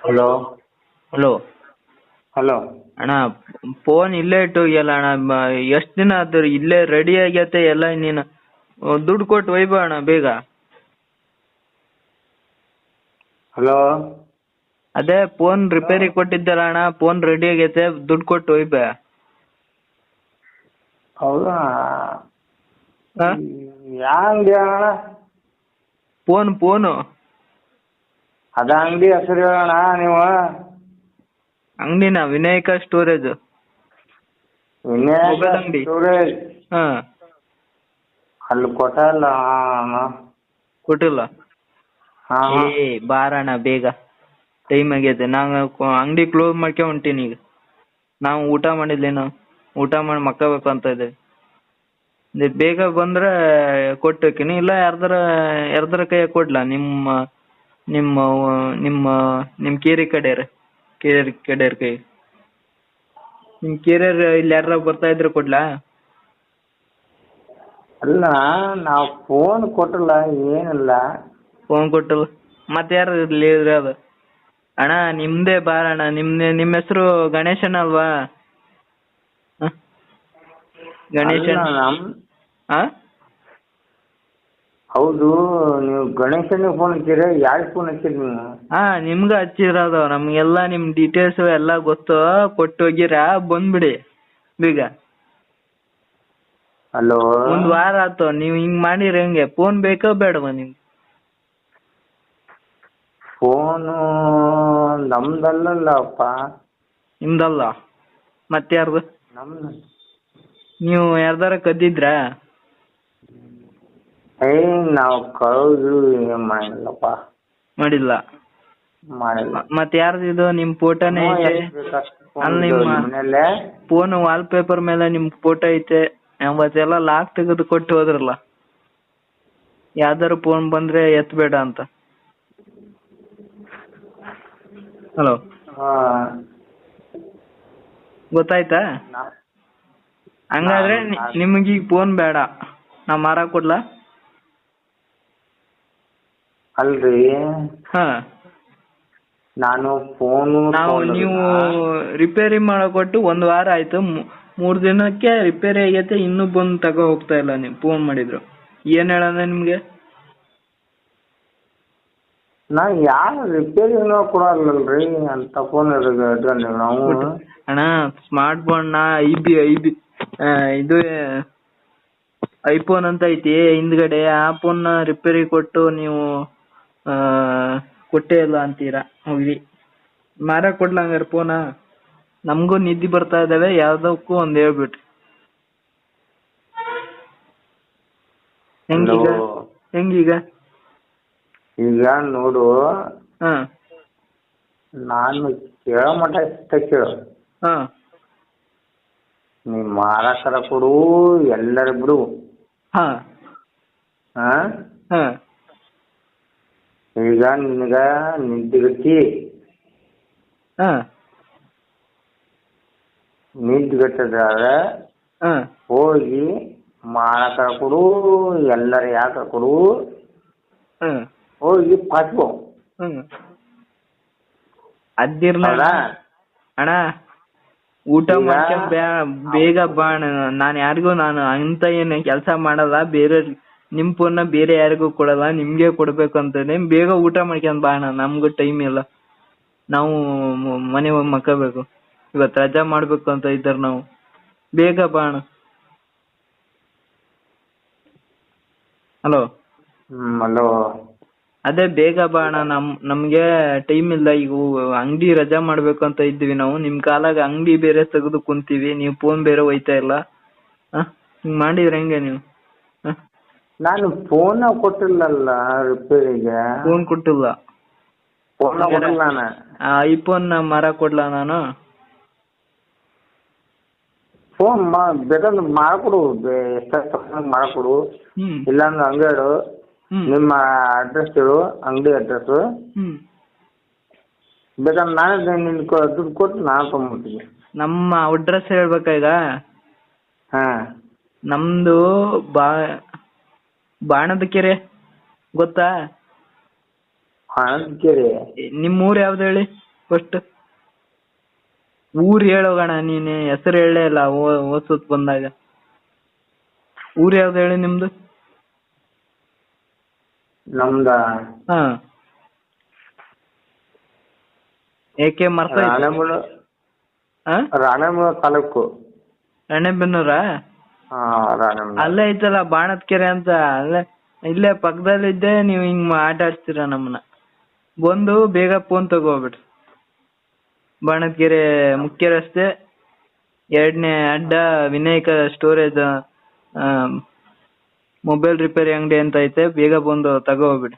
Hello hello hello ಅಣ್ಣ phone ಇಲ್ಲೇ ಇಟ್ಟು ಹೋಗ್ಯಲ್ಲ ಅಣ್ಣ. ಎಷ್ಟು ದಿನ ಆತು ಇಲ್ಲೇ ರೆಡಿ ಆಗೈತೆ ಎಲ್ಲ ನೀನು. ದುಡ್ಡು ಕೊಟ್ಟು ಒಯ್ಬ ಅಣ್ಣ ಬೇಗ. ಹಲೋ ಅದೇ ಫೋನ್ ರಿಪೇರಿ ಕೊಟ್ಟಿದ್ದಲ್ಲ ಅಣ್ಣ. ಫೋನ್ ರೆಡಿ ಆಗೈತೆ ದುಡ್ಡು ಕೊಟ್ಟು ಒಯ್ಬ. ಹೌದಾ? ಹಾ? ಅಣ್ಣ? ಫೋನ್ ಫೋನು ಅದ ಅಂಗಡಿ ಹೆಸರು ಹೇಳೋಣ ನೀವು. ಅಂಗಡಿನ ವಿನಾಯಕ ಸ್ಟೋರೇಜ್ Mobile ಅಂಗ್ಡಿ. ಸ್ಟೋರೇಜ್ ಹಾಂ. ಅಲ್ಲಿ ಕೊಟ್ಟಲ್ಲ ಕೊಟ್ಟಿಲ್ಲ? ಹಾ ಏ ಬಾರಣ್ಣ ಬೇಗ. ಟೈಮ್ ಆಗೈತೆ. ನಾನು ಅಂಗಡಿ ಕ್ಲೋಸ್ ಮಾಡ್ಕೊ ಹೊಂಟೀನಿ ಈಗ. ನಾವು ಊಟ ಮಾಡಿಲ್ಲ ನಾವು ಊಟ ಮಾಡಿ ಮಕ್ಕಬೇಕು ಅಂತ ಇದ್ದೇವೆ ನೀವ್ ಬೇಗ ಬಂದ್ರೆ ಕೊಟ್ಟೋಕಿನಿ ಇಲ್ಲ ಯಾರ್ದಾರ ಯಾರ್ದಾರ ಕೈಯಾಗ ಕೊಡ್ಲಾ? ನಿಮ್ಮ ನಿಮ್ಮ ನಿಮ್ಮ ನಿಮ್ಮ ಕೇರಿ ಕಡೆಯವ್ರ ಕೇರಿ ಕಡೆಯರ್ ಕೈ. ನಿಮ್ಮ ಕೇರಿಯರ್ ಇಲ್ಲಿ ಯಾರ ಬರ್ತಾ ಇದ್ರೆ ಕೊಡ್ಲಾ? ಅಲ್ಲ ನಾವು ಫೋನ್ ಕೊಟ್ಟಲ್ಲ ಏನಿಲ್ಲ. ಫೋನ್ ಕೊಟ್ಟಲ್ಲ. ಮತ್ತೆ ಯಾರು ಇರ್ಲಿ ಇದ್ರೆ ಅದು? ಅಣ್ಣ ನಿಮ್ದೇ ಬಾರಣ್ಣ ಅಣ್ಣ ನಿಮ್ಮ ಹೆಸರು ಗಣೇಶನ್ ಅಲ್ವಾ? ಹ? ಗಣೇಶನ್. ಅಲ್ಲ, ನಮ್ ಹಾ ಹೌದು ನೀವು ಗಣೇಶನಿಗೆ ಫೋನ್ ಹಚ್ಚಿರಿ ಯಾರಿಗೆ ಫೋನ್ ಹಚ್ಚಿರಿ ನೀವು? ಹಾ ನಿಮ್ಗೆ ಹಚ್ಚಿರೋದು ನಮಗೆಲ್ಲ ನಿಮ್ ಡೀಟೇಲ್ಸ್ ಎಲ್ಲ ಗೊತ್ತು. ಕೊಟ್ಟು ಹೋಗಿರ ಬಂದ್ಬಿಡಿ. ಬೇಗ. ಹಲೋ ಒಂದ್ ವಾರ ಆಯ್ತು. ನೀವು ಹಿಂಗ್ ಮಾಡಿರಿ ಹೆಂಗೆ. ಫೋನ್ ಬೇಕೋ ಬೇಡವಾ ನಿಮ್ಗೆ? ಫೋನು ನಮ್ದಲ್ಲಲ್ಲಪ್ಪ. ನಿಮ್ದಲ್ಲ? ಮತ್ತೆ ಯಾರ್ದು? ನಮ್ದು. ನೀವು ಯಾರ್ದಾರ ಕದ್ದಿದ್ರಾ? ಏ ನಾವು ಕಳೋದು ಏನ್ ಮಾಡಿಲ್ಲಪ್ಪ. ಮಾಡಿಲ್ಲ. ಮಾಡಿಲ್ಲ. ಮತ್ತೆ ಯಾರ್ದು ಇದು? ನಿಮ್ ಫೋಟೋನೇ ಐತೆ. ಅಲ್ಲಿ ನಿಮ್ಮ- ಮನೆಯಲ್ಲೇ? ಫೋನ್ ವಾಲ್ ಪೇಪರ್ ಮೇಲೆ ನಿಮ್ ಫೋಟೋ ಐತೆ. ಅವತ್ತೆಲ್ಲ ಲಾಕ್ ತೆಗೆದು ಕೊಟ್ಟು ಹೋದ್ರಲ್ಲ. ಯಾವ್ದಾರು ಫೋನ್ ಬಂದ್ರೆ ಎತ್ಬೇಡ ಅಂತ. ಹಲೋ ಗೊತ್ತಾಯ್ತಾ? ಹಂಗಾದ್ರೆ ನಿಮ್ಗೆ ಈಗ ಫೋನ್ ಬೇಡ. ನಾ ಮಾರಾಕ್ ಕೊಡ್ಲಾ? ಅಲ್ರಿ? ಹಾ. ನಾನು ಫೋನ್ ನಾವು ನೀವು ರಿಪೇರಿ ಮಾಡಕೊಟ್ಟು ಕೊಟ್ಟು ಒಂದ್ ವಾರ ಆಯ್ತು. ಮೂ- ಮೂರ್ ದಿನಕ್ಕೆ ರಿಪೇರಿ ಆಗೈತೆ ಇನ್ನೂ ಬಂದು ತಗೋ ಹೋಗ್ತಾ ಇಲ್ಲ ನೀವು ಫೋನ್ ಮಾಡಿದ್ರು. ಏನ್ ಹೇಳೋಣ ನಿಮ್ಗೆ? ನಾ ಯಾರು ರಿಪೇರಿ ಕೊಡಲ್ಲಲ್ರಿ ಅಂತ ಫೋನ್ ನಾವು. ಅಣ್ಣ ಸ್ಮಾರ್ಟ್ ಫೋನ್ನ ಐ ಬಿ ಐ ಬಿ ಇದು ಐಫೋನ್ ಅಂತ ಐತಿ ಹಿಂದ್ಗಡೆ ಆ ಫೋನ್ ರಿಪೇರಿ ಕೊಟ್ಟು ನೀವು ಆ, ಕೊಟ್ಟೇ ಇಲ್ಲ ಅಂತೀರಾ? ಹೋಗ್ಲಿ ಮಾರ ಕೊಡ್ಲಂಗಾರ ಹಂಗಾರೆ ಫೋನ ನಮಗೂ ನಿದ್ದೆ ಬರ್ತಾ ಇದಾವೆ ಯಾವ್ದಕ್ಕೂ ಒಂದ್ ಹೇಳ್ಬಿಟ್ರಿ. ಹೆಂಗೀಗ? Hello. ಹೆಂಗೀಗ? ಈಗ ನೋಡು. ಹಾ. ನಾನು ಕೇಳೋ ಮಟ್ಟ ಇಷ್ಟ ಕೇಳು. ಹಾ. ನೀ ಮಾರಾಕರ ಕೊಡು ಎಲ್ಲರ ಬಿಡು. ಹಾ. ಹಾ? ಹಾ. ಈಗ ನಿನಗ ನಿಂತಿರುತ್ತಿ ಹಾ. ನಿದ್ದಿಗಟ್ಟದಾದ್ರೆ ಹಾ. ಹೋಗಿ ಮಾಡಕ ಕೊಡು ಎಲ್ಲರ ಯಾಕ ಕೊಡು ಹೋಗಿ ಅದಿರ್ಲ ಹೌದಾ? ಅಣ್ಣ ಊಟ ಮಾಡ್ಕೊಂಡ್ ಬ್ಯಾ- ಬೇಗ ಬಾ ಅಣ್ಣ. ನಾನ್ ಯಾರಿಗೂ ನಾನು ಅಂತ ಏನು ಕೆಲಸ ಮಾಡಲ್ಲ. ಬೇರೆ ನಿಮ್ ಫೋನ್ನ ಬೇರೆ ಯಾರಿಗೂ ಕೊಡಲ್ಲ ನಿಮ್ಗೆ ಕೊಡ್ಬೇಕು ಅಂತಾನೆ ಬೇಗ ಊಟ ಮಾಡ್ಕೊಂಡ್ ಬಾ ಅಣ್ಣ ನಮ್ಗೂ ಟೈಮ್ ಇಲ್ಲ. ನಾವು ಮನೆ ಹೋಗಿ ಮಕ್ಕಬೇಕು ಇವತ್ತು ರಜಾ ಮಾಡ್ಬೇಕು ಅಂತ ಇದ್ದಾರೆ ನಾವು. ಬೇಗ ಬಾ ಅಣ್ಣ. ಹಲೋ ಹಲೋ ಅದೇ ಬೇಗ ಬಾ ಅಣ್ಣ ನಮ್ ನಮ್ಗೆ ಟೈಮ್ ಇಲ್ಲ. ಈಗ ಅಂಗಡಿ ರಜಾ ಮಾಡ್ಬೇಕು ಅಂತ ಇದ್ವಿ ನಾವು. ನಿಮ್ ಕಾಲಾಗ ಅಂಗಡಿ ಬೇರೆ ತೆಗೆದು ಕುಂತೀವಿ. ನೀವು ಫೋನ್ ಬೇರೆ ಒಯ್ತಾ ಇಲ್ಲ. ಹಿಂಗ್ ಮಾಡಿದ್ರೆ ಹೆಂಗೆ ನೀವು? ನಾನು ಫೋನ್ ಕೊಟ್ಟಿಲ್ಲಲ್ಲ ರಿಪೇರಿಗೆ. ಫೋನ್ ಕೊಟ್ಟಿಲ್ಲ. ಫೋನ್ ಕೊಟ್ಟಿಲ್ಲ ನಾನು. ಐಫೋನ್ ಮರ ಕೊಡ್ಲ ನಾನು? ಫೋನ್ ಬೇಕಂದ್ರೆ ಮಾಡ್ಕೊಡು ಎಷ್ಟು ಮಾಡ್ಕೊಡು ಇಲ್ಲಾಂದ್ರೆ ಹಂಗೆ ಹೇಳು ನಿಮ್ಮ ಅಡ್ರೆಸ್ ಹೇಳು ಅಂಗಡಿ ಅಡ್ರೆಸ್ ಬೇಕಾದ್ರೆ ನಾನೇ ನಿನ್ ದುಡ್ಡು ಕೊಟ್ಟು ನಾನು ತೊಗೊಂಡ್ಬಿಡ್ತೀನಿ. ನಮ್ಮ ಅಡ್ರೆಸ್ ಹೇಳ್ಬೇಕಾ ಈಗ? ಹಾ. ನಮ್ದು ಬಾ ಬಾಣದ ಕೆರೆ ಗೊತ್ತಾ? ಬಾಣದ ಕೆರೆ ನಿಮ್ಮ ಊರ್ ಯಾವ್ದು ಹೇಳಿ ಫಸ್ಟ್ ಊರ್ ಹೇಳೋಗಣ ನೀನೆ ಹೆಸರು ಹೇಳೇ ಇಲ್ಲ ಓದ್ಸತ್ ಬಂದಾಗ. ಊರ್ ಯಾವ್ದು ಹೇಳಿ ನಿಮ್ದು? ನಮ್ದ? ಹಾ. ಏಕೆ ಮರ್ತ ರಾಣೆಬೆನ್ನೂರ ತಾಲೂಕು. ರಾಣೆಬೆನ್ನೂರು? ಅಲ್ಲೇ ಐತಲ್ಲ, ಬಾಣದ್ಕೆರೆ ಅಂತ, ಅಲ್ಲೇ, ಇಲ್ಲೇ ಪಕ್ಕದಲ್ಲಿದ್ದೆ ನೀವು ಹಿಂಗ್ ಆಟ ಆಡ್ತೀರ ನಮ್ಮನ್ನ. ಬಂದು ಬೇಗ ಫೋನ್ ತಗೋಬಿಡ್ರಿ. ಬಾಣದ್ಕೆರೆ ಮುಖ್ಯ ರಸ್ತೆ, ಎರಡನೇ ಅಡ್ಡ ವಿನಾಯಕ ಸ್ಟೋರೇಜ್ ಮೊಬೈಲ್ ರಿಪೇರಿ ಅಂಗಡಿ ಅಂತ ಐತೆ, ಬೇಗ ಬಂದು ತಗೋಬಿಡಿ